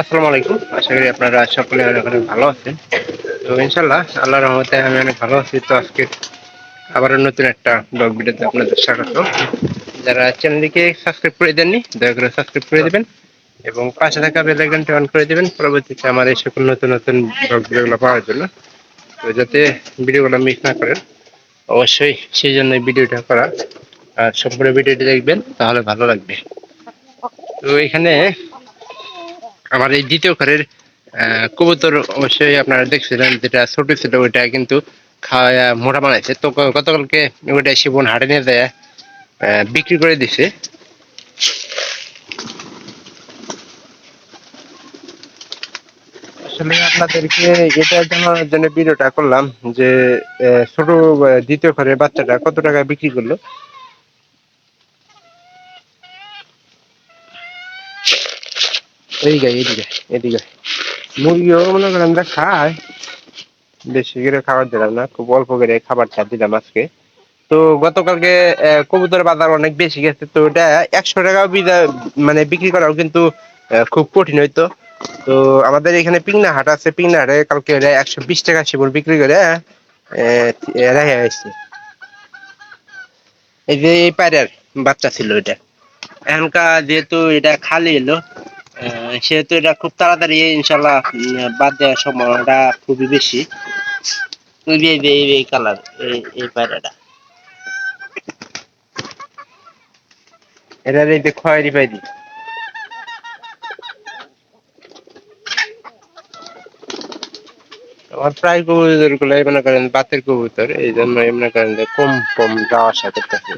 আসসালামু আলাইকুম। আশা করি আপনারা সকলে অনেক ভালো আছেন। তো ইনশাল্লাহ আল্লাহ রহমতে আমি অনেক ভালো আছি। তো আজকে আবারও নতুন একটা ব্লগ ভিডিওতে আপনাদের স্বাগত। যারা চ্যানেলটিকে সাবস্ক্রাইব করে দেননি, দয়া করে সাবস্ক্রাইব করে দেবেন এবং পাশে থাকা বেল আইকনটি অন করে দেবেন। পরবর্তীতে আমার এই সকল নতুন নতুন ব্লগ ভিডিওগুলো পাওয়ার জন্য। তো যাতে ভিডিওগুলো মিস না করেন, অবশ্যই সেই জন্য ভিডিওটা করা। আর সম্পূর্ণ ভিডিওটি দেখবেন, তাহলে ভালো লাগবে। তো এখানে আমার এই দ্বিতীয় ঘরের কবুতর অবশ্যই আপনারা দেখছিলেন যেটা ছোট ছিল ওইটা কিন্তু খাওয়া মোটা বানাইছে তো গতকালকে ওইটা শিবন হাটে নিয়ে আহ, বিক্রি করে দিছে। আসলে আপনাদেরকে এটা জানানোর জন্য ভিডিওটা করলাম যে ছোট দ্বিতীয় ঘরের বাচ্চাটা কত টাকা বিক্রি করল? এদিকে এদিকে মুরগিও মনে করেন আমরা খাই। বেশি করে খাবার দিলাম না, খুব অল্প করে দিলাম আজকে। তো গতকালকে কবুতরের বাজার অনেক বেশি গেছে, তো ওটা একশো টাকা মানে বিক্রি করাও কিন্তু খুব কঠিন হইতো। তো আমাদের এখানে পিংনা হাট আছে, পিংনা হাটে কালকে একশো বিশ টাকা শিবর বিক্রি করে রেখে আসছে এই যে এই পায়রার বাচ্চা ছিল এটা। এখনকার যেহেতু এটা খালি এলো সেহেতু এটা খুব তাড়াতাড়ি ইনশাল্লাহ বাদ দেওয়ার সম্ভাবনাটা খুবই বেশি। এই কালার এই পায়রাটা এই যে খয়েরি পাইরি আমার প্রায় কবুতরগুলো মনে করেন বাতের কবুতর এই জন্য মনে করেন যে কম কম যাওয়া আসা করতেছে।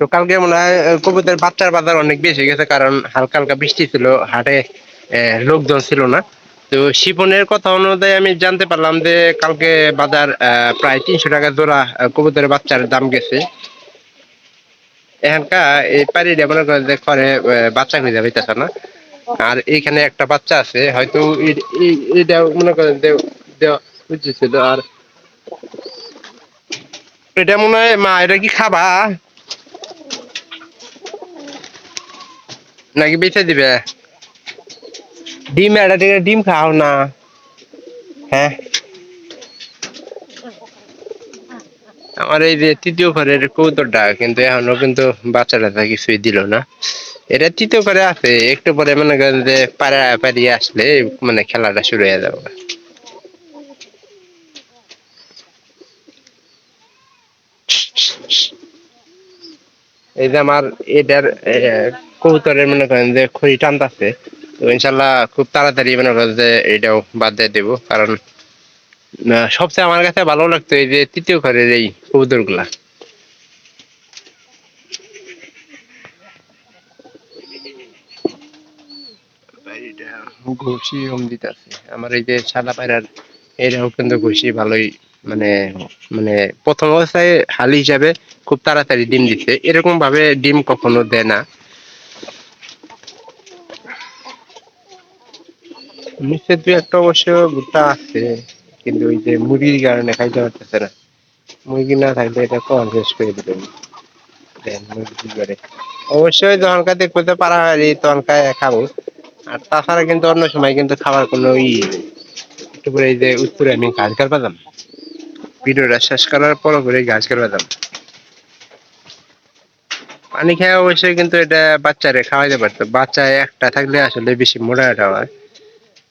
তো কালকে মনে হয় আহ, কবুতরের বাচ্চার বাজার অনেক বেশি গেছে কারণ হালকা হালকা বৃষ্টি ছিল হাটে লোকজন ছিল না। তো শিপনের কথা অনুযায়ী আমি জানতে পারলাম যে কালকে বাজার প্রায় তিনশো টাকা জোড়া কবুতরের বাচ্চার দাম গেছে। এখানকার এই পাড়িটা মনে করেন যে ঘরে বাচ্চা খুঁজে পাইতেছে না। আর এইখানে একটা বাচ্চা আছে হয়তো এটা মনে করেন দেওয়া ছিল। আর এটা মনে হয় মা এটা কি খাবা? নাকি বেঁচে দিবে? ডিম এটা থেকে ডিম খাও না। হ্যাঁ? আমার এই যে তৃতীয় ঘরের কৌতরটা কিন্তু এখনও কিন্তু বাচ্চাটা কিছুই দিল না। এটা তৃতীয় ঘরে আছে, একটু পরে মনে করেন যে পাড়া পাড়িয়ে আসলে মানে খেলাটা শুরু হয়ে যাবে। এই যে আমার এটার কবুতরের মনে করেন যে খড়ি টানতাছে, তো ইনশাল্লাহ খুব তাড়াতাড়ি মনে করেন যে এটাও বাদ দিয়ে দেবো। কারণ সবচেয়ে আমার কাছে ভালো লাগতো এই যে তৃতীয় ঘরের এই কবুতরগুলা ঘুষি হোম দিতেছে। আমার এই যে সাদা পায়রার এরাও কিন্তু ঘুষি ভালোই মানে মানে প্রথম অবস্থায় হালি হিসাবে খুব তাড়াতাড়ি ডিম দিচ্ছে এরকম ভাবে ডিম কখনো দেয় না। নিচে দু একটা অবশ্য আছে, কিন্তু ওই যে মুরগির কারণে খাইতে পারতেছে না। মুরগি না থাকলে এটা কখন শেষ করে অবশ্যই যখনকার দেখব তো পাড়াহাড়ি তখনকার খাব আর তাছাড়া কিন্তু অন্য সময় কিন্তু খাবার কোনো ই নেই। একটু এই যে উত্তরে আমি ঘাস কার পেলাম ভিডিওটা শেষ করার পর করে ঘাস কার পেলাম পানি খেয়ে অবশ্যই কিন্তু এটা বাচ্চারে খাওয়াইতে পারতো। বাচ্চা একটা থাকলে আসলে বেশি মোটা হয়।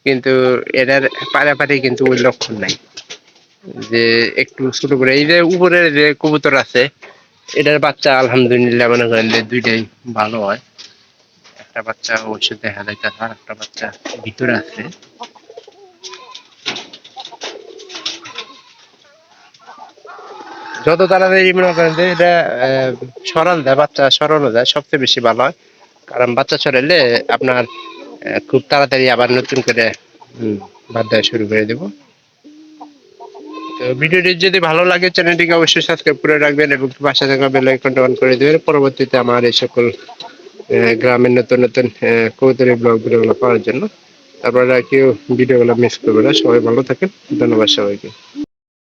কিন্তু এটার পারাপারি কিন্তু ওই লক্ষণ নাই। যে একটু ছোট করে, এই যে উপরের যে কবুতর আছে, এটার বাচ্চা আলহামদুলিল্লাহ মনে করেন যে দুইটাই ভালো হয়। একটা বাচ্চা অবশ্যই দেখা যাইতেছে আর একটা বাচ্চা ভিতরে আছে। যত তাড়াতাড়ি মনে করেন যে এটা সরান দেয়, বাচ্চা সরানো যায় সবচেয়ে বেশি ভালো হয়। কারণ বাচ্চা ছড়াইলে আপনার খুব তাড়াতাড়ি আবার নতুন করে বাদ দেওয়া শুরু করে দেবো। তো ভিডিওটি যদি ভালো লাগে, চ্যানেলটিকে অবশ্যই সাবস্ক্রাইব করে রাখবেন এবং পাশে থাকা অন করে দেবেন। পরবর্তীতে আমার এই সকল গ্রামের নতুন নতুন কৌতূহলী ব্লগ ভিডিওগুলো পাওয়ার জন্য। আপনারা কেউ ভিডিওগুলো মিস করবে না। সবাই ভালো থাকেন। ধন্যবাদ সবাইকে।